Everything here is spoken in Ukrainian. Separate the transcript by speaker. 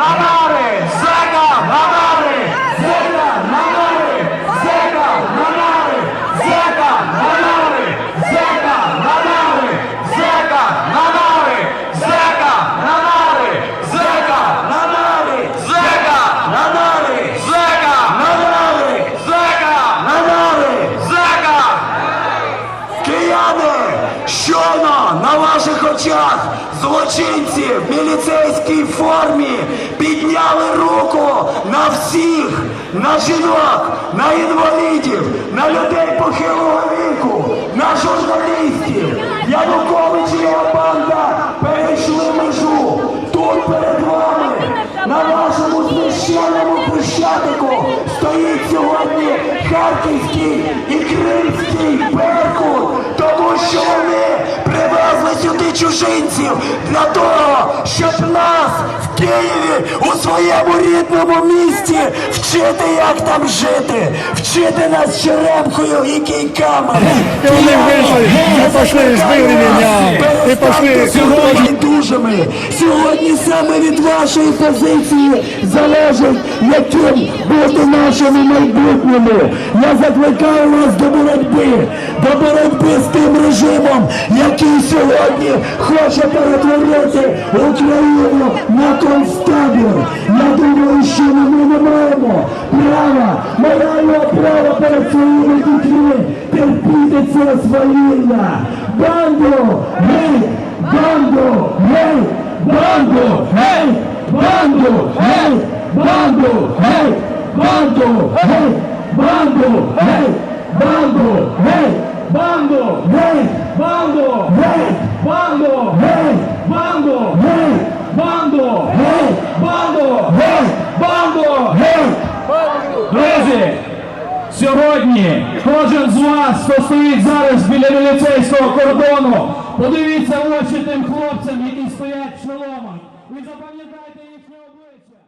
Speaker 1: নানার Очах злочинці в міліцейській формі підняли руку на всіх, на жінок, на інвалідів, на людей похилого віку, на журналістів. Янукович і його банда перейшли межу. Тут перед вами на вашому священному хрещатику стоїть сьогодні Харківський і Кримський Беркут, сюди чужинців для того, щоб нас в Києві у своєму рідному місті вчити, як там жити, вчити нас черемкою і кійками.
Speaker 2: И они вышли, и пошли, сбили меня, и пошли.
Speaker 1: Сьогодні дужими. Сьогодні саме від вашої позиції залежить, яким бути нашому майбутньому. Я закликаю вас до боротьби, до боротьби з тим режимом, сьогодні хоче перетворити Україну на концтабір. Я думаю, що ми не маємо права, морального права перед своїми дітьми терпіти це свавілля. Банду! Гей! Банду! Гей! Банду! Гей! Банду! Гей! Банду! Гей! Банду! Гей! Банду! Гей! Банду! Гей! Банду! Гей! Банду! Гей! Банду! Гей! Банду! Гей! Банду! Гей! Банду! Гей!
Speaker 3: Друзі! Сьогодні кожен з вас, хто стоїть зараз біля міліцейського кордону, подивіться в очі тим хлопцям, які стоять в шоломах. Ви запам'ятайте їхнє обличчя.